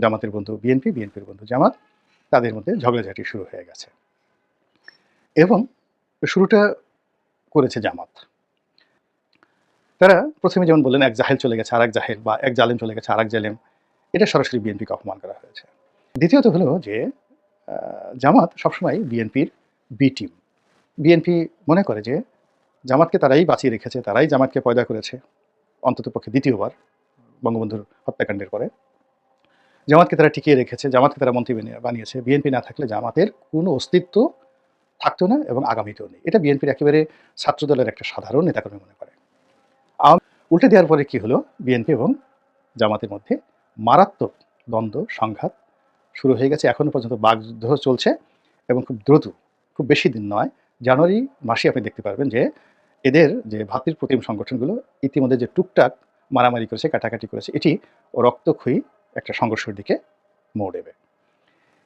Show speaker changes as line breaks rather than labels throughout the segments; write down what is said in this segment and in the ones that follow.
জামাতের বন্ধু বিএনপি, বিএনপির বন্ধু জামাত, তাদের মধ্যে ঝগড়াঝাটি শুরু হয়ে গেছে। এবং শুরুটা করেছে জামাত। তারা প্রথমে যেমন বললেন, এক জাহেল চলে গেছে আর এক জাহেল বা এক জালেম চলে গেছে আর এক জালেম, এটা সরাসরি বিএনপিকে অপমান করা হয়েছে। দ্বিতীয়ত হলো যে জামাত সবসময় বিএনপির বি টিম বিএনপি মনে করে যে, জামাতকে তারাই বাঁচিয়ে রেখেছে, তারাই জামাতকে পয়দা করেছে, অন্ততপক্ষে দ্বিতীয়বার বঙ্গবন্ধুর হত্যাকাণ্ডের পরে। জামাতকে তারা টিকিয়ে রেখেছে, জামাতকে তারা মন্ত্রী বানিয়ে- বানিয়েছে। বিএনপি না থাকলে জামাতের কোনো অস্তিত্ব থাকতো না এবং আগামীতেও নেই। এটা বিএনপির একেবারে ছাত্রদলের একটা সাধারণ নেতাকর্মী মনে করে। উল্টে দেওয়ার পরে কি হলো? বিএনপি এবং জামাতের মধ্যে মারাত্মক দ্বন্দ্ব, সংঘাত শুরু হয়ে গেছে। এখনও পর্যন্ত বাগযুদ্ধ চলছে এবং খুব দ্রুত, খুব বেশি দিন নয়, জানুয়ারি মাসে আপনি দেখতে পারবেন যে এদের যে ভাতৃ প্রতিম সংগঠনগুলো ইতিমধ্যে যে টুকটাক মারামারি করেছে, কাটাকাটি করেছে, এটি রক্তক্ষয়ী একটা সংঘর্ষের দিকে মোড় দেবে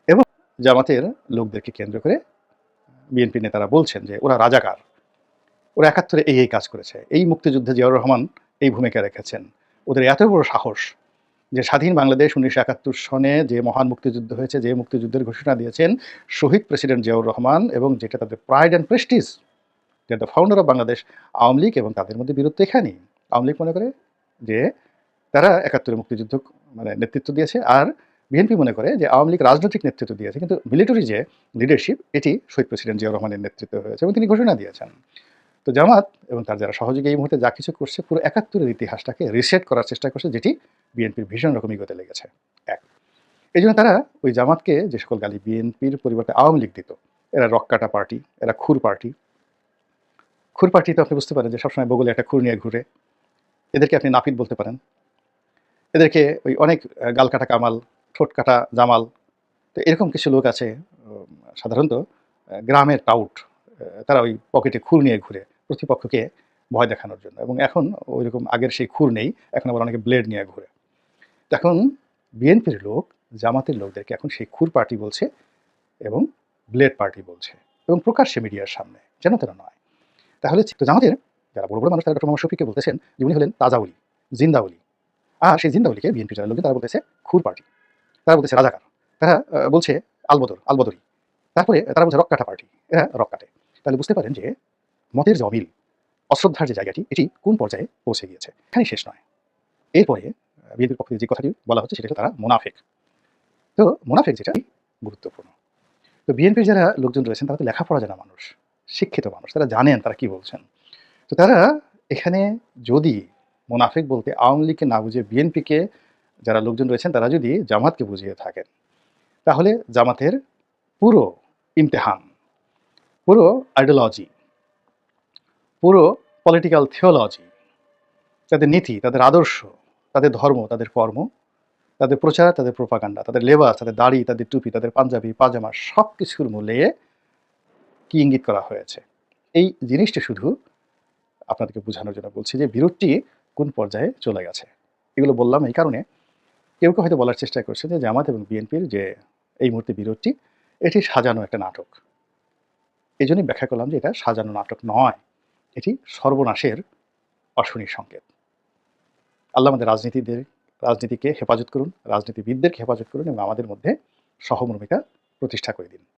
এবং জামাতের লোকদেরকে কেন্দ্র করে বিএনপি নেতারা বলছেন যে, ওরা রাজাকার। ওরা একাত্তরে এই এই কাজ করেছে। এই মুক্তিযুদ্ধে জিয়াউর রহমান এই ভূমিকা রেখেছেন। ওদের এত বড় সাহস যে স্বাধীন বাংলাদেশ উনিশশো একাত্তর সনে যে মহান মুক্তিযুদ্ধ হয়েছে, যে মুক্তিযুদ্ধের ঘোষণা দিয়েছেন শহীদ প্রেসিডেন্ট জিয়াউর রহমান এবং যেটা তাদের প্রাইড অ্যান্ড প্রেস্টিজ, যে the founder of Bangladesh, Awami League এবং তাদের মধ্যে বিরোধ এখানেই। আওয়ামী লীগ মনে করে যে, তারা একাত্তরে মুক্তিযুদ্ধ মানে নেতৃত্ব দিয়েছে আর বিএনপি মনে করে যে আওয়ামী লীগ রাজনৈতিক নেতৃত্ব দিয়েছে, কিন্তু মিলিটারি যে লিডারশিপ এটি শহীদ প্রেসিডেন্ট জিয়াউর রহমানের নেতৃত্বে হয়েছে এবং তিনি ঘোষণা দিয়েছেন। তো জামাত এবং তার যারা সহযোগী এই মুহূর্তে যা কিছু করছে, পুরো একাত্তরের ইতিহাসটাকে রিসেট করার চেষ্টা করছে, যেটি বিএনপির ভীষণ রকম ইগোতে লেগেছে। এক এই জন্য তারা ওই জামাতকে যে সকল গালি বিএনপির পরিবর্তে আওয়ামী লীগ দিত, এরা রক্কাটা পার্টি, এরা খুর পার্টি। খুর পার্টি তো আপনি বুঝতে পারেন যে সবসময় বগলে একটা খুর নিয়ে ঘুরে, এদেরকে আপনি নাপিত বলতে পারেন। এদেরকে ওই অনেক আহ, গাল কাটা কামাল ঠোঁট কাটা জামাল তো এরকম কিছু লোক আছে সাধারণত গ্রামের টাউট তারা ওই পকেটে খুর নিয়ে ঘুরে প্রতিপক্ষকে ভয় দেখানোর জন্য। এবং এখন ওই রকম আগের সেই খুর নেই এখন আবার অনেকে ব্লেড নিয়ে ঘুরে। এখন বিএনপির লোক জামাতের লোকদেরকে এখন সেই খুর পার্টি বলছে এবং ব্লেড পার্টি বলছে এবং প্রকাশ্যে মিডিয়ার সামনে যেন তেন নয়। তাহলে জামাতের যারা বড় বড় মানুষ তারা ডক্টর মোহাম্মদ শফিককে বলতেছেন যে উনি হলেন তাজাউলি জিন্দাউলি। আর সেই জিন্দাউলিকে বিএনপি যারা লোকে, তারা বলতেছে খুর পার্টি। তারা বলতেছে রাজাকার। তারা বলছে আলবদর, আলবদরি। তারপরে তারা বলছে রক্কাটা পার্টি। এরা রক কাটে তাহলে বুঝতে পারেন যে মতের যে অমিল, অশ্রদ্ধার যে জায়গাটি, এটি কোন পর্যায়ে পৌঁছে গিয়েছে? এখানে শেষ নয়। এরপরে বিএনপির পক্ষ থেকে যে কথাটি বলা হচ্ছে, সেটা তারা মোনাফেক। তো মোনাফেক যেটা, গুরুত্বপূর্ণ। তো বিএনপির যারা লোকজন রয়েছেন, তারা তো লেখাপড়া জানা মানুষ, শিক্ষিত মানুষ, তারা জানেন তারা কি বলছেন। তো তারা এখানে যদি মোনাফেক বলতে আওয়ামী লীগকে না বুঝে বিএনপিকে যারা লোকজন রয়েছেন, তারা যদি জামাতকে বুঝিয়ে থাকেন, তাহলে জামাতের পুরো ইমতেহান, পুরো আইডিওলজি পুরো পলিটিক্যাল থিওলজি তাদের নীতি, তাদের আদর্শ, তাদের ধর্ম, তাদের কর্ম, তাদের প্রচার, তাদের প্রোপাগান্ডা তাদের লেবাস তাদের দাড়ি, তাদের টুপি, তাদের পাঞ্জাবি, পাজামা সব কিছুর মূলে কি ইঙ্গিত করা হয়েছে? এই জিনিসটা শুধু আপনাদেরকে বোঝানোর জন্য বলছি যে বিরোধটি কোন পর্যায়ে চলে গেছে? এগুলো বললাম এই কারণে। কেউ কেউ হয়তো বলার চেষ্টা করছে যে জামাত এবং বিএনপির যে এই মুহূর্তে বিরোধটি, এটি সাজানো একটা নাটক। এই জন্যই ব্যাখ্যা করলাম যে এটা সাজানো নাটক নয়, এটি সর্বনাশের অশনি সংকেত। আল্লাহ আমাদের রাজনীতিদের, রাজনীতিকে হেফাজত করুন, রাজনীতিবিদদেরকে হেফাজত করুন এবং আমাদের মধ্যে সহমর্মিতা প্রতিষ্ঠা করে দিন।